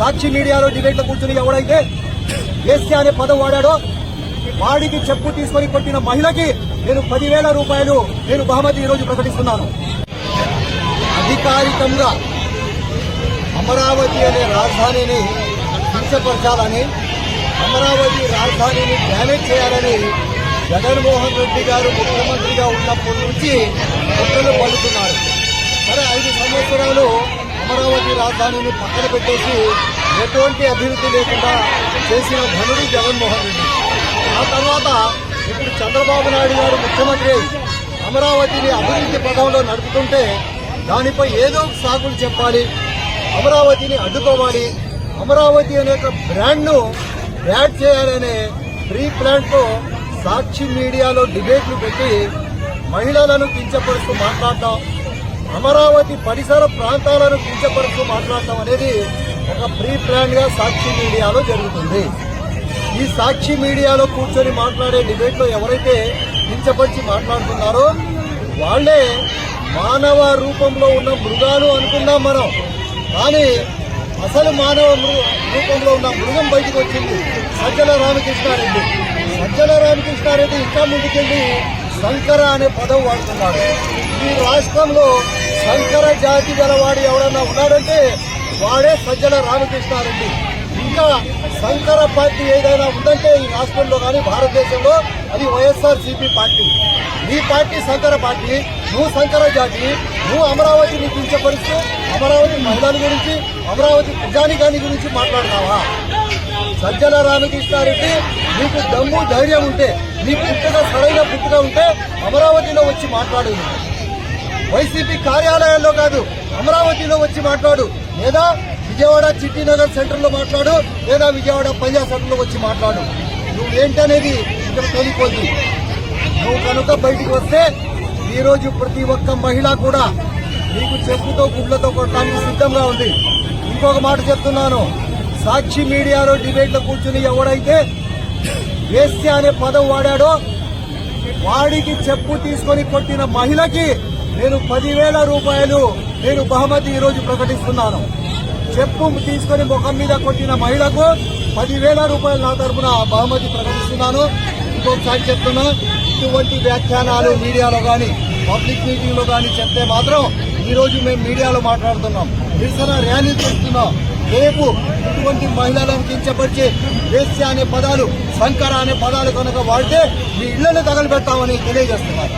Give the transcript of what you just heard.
సాక్షి మీడియాలో డిబేట్లో కూర్చుని ఎవడైతే వేస్తే అనే పదం వాడాడో వాడికి చెప్పు తీసుకొని కొట్టిన మహిళకి నేను పదివేల రూపాయలు నేను బహుమతి ఈరోజు ప్రకటిస్తున్నాను. అధికారికంగా అమరావతి అనే రాజధానిని కించపరచాలని అమరావతి రాజధానిని డ్యామేజ్ చేయాలని జగన్మోహన్ రెడ్డి గారు ముఖ్యమంత్రిగా ఉన్నప్పటి నుంచి కుట్రలు పలుకున్నారు సరే ఐదు సంవత్సరాలు అమరావతి రాజధానిని పక్కన పెట్టేసి ఎటువంటి అభివృద్ధి లేకుండా చేసిన ధనుడు జగన్మోహన్ రెడ్డి. ఆ తర్వాత ఇప్పుడు చంద్రబాబు నాయుడు గారు ముఖ్యమంత్రి అమరావతిని అభివృద్ధి పదంలో నడుపుతుంటే దానిపై ఏదో ఒక సాకులు చెప్పాలి అమరావతిని అడ్డుకోవాలి అమరావతి అనే ఒక బ్రాండ్ను యాడ్ చేయాలనే ప్రీ ప్లాన్తో సాక్షి మీడియాలో డిబేట్లు పెట్టి మహిళలను కించపరుస్తూ మాట్లాడటం అమరావతి పరిసర ప్రాంతాలను కించపరుస్తూ మాట్లాడటం అనేది ఒక ప్రీ ప్లాన్గా సాక్షి మీడియాలో జరుగుతుంది. ఈ సాక్షి మీడియాలో కూర్చొని మాట్లాడే డిబేట్లో ఎవరైతే కించపరిచి మాట్లాడుతున్నారో వాళ్ళే మానవ రూపంలో ఉన్న మృగాలు అనుకుందాం మనం. కానీ అసలు మానవ రూపంలో ఉన్న మృగం బయటకు వచ్చింది. సజ్జల రామకృష్ణారెడ్డి. సజ్జల రామకృష్ణారెడ్డి ఇంకా ముందుకెళ్ళి శంకర అనే పదం వాడుతున్నాడు. ఈ రాష్ట్రంలో శంకర జాతి గలవాడు ఎవడన్నా ఉన్నాడంటే వాడే సజ్జల రామకృష్ణారెడ్డి. ఇంకా శంకర పార్టీ ఏదైనా ఉందంటే ఈ రాష్ట్రంలో కానీ భారతదేశంలో అది వైఎస్ఆర్ సిపి పార్టీ. నీ పార్టీ శంకర పార్టీ నువ్వు శంకర జాతి నువ్వు అమరావతిని కించపరుస్తూ అమరావతి మహిళల గురించి అమరావతి ప్రజానికాని గురించి మాట్లాడతావా? సజ్జల రామకృష్ణారెడ్డి నీకు దమ్ము ధైర్యం ఉంటే నీ పుట్టుక సరైన పుట్టుక ఉంటే అమరావతిలో వచ్చి మాట్లాడు. వైసీపీ కార్యాలయాల్లో కాదు అమరావతిలో వచ్చి మాట్లాడు. లేదా విజయవాడ చిట్టినగర్ సెంటర్లో మాట్లాడు లేదా విజయవాడ పంజాబ్ సెంటర్లో వచ్చి మాట్లాడు. నువ్వు ఏంటనేది ఇక్కడ తేలిపోద్ది. నువ్వు కనుక బయటికి వస్తే ఈరోజు ప్రతి ఒక్క మహిళ కూడా నీకు చెప్పుతో గుడ్లతో కొట్టడానికి సిద్ధంగా ఉంది. ఇంకొక మాట చెప్తున్నాను. సాక్షి మీడియాలో డిబేట్లో కూర్చుని ఎవడైతే వేస్య అనే పదం వాడాడో వాడికి చెప్పు తీసుకొని కొట్టిన మహిళకి నేను పదివేల రూపాయలు నేను బహుమతి ఈరోజు ప్రకటిస్తున్నాను. చెప్పు తీసుకొని ముఖం మీద కొట్టిన మహిళకు పదివేల రూపాయలు నా తరఫున బహుమతి ప్రకటిస్తున్నాను. ఇంకొకసారి చెప్తున్నా ఇటువంటి వ్యాఖ్యానాలు మీడియాలో కానీ పబ్లిక్ మీటింగ్లో కానీ చెప్తే మాత్రం ఈరోజు మేము మీడియాలో మాట్లాడుతున్నాం. నిరసన ర్యాలీ చేస్తున్నాం. రేపు ఇటువంటి మహిళల కించపరిచి వేస్య అనే పదాలు శంకర అనే పదాలు కనుక వాడితే మీ ఇళ్ళను తగలబెడతామని తెలియజేస్తున్నారు.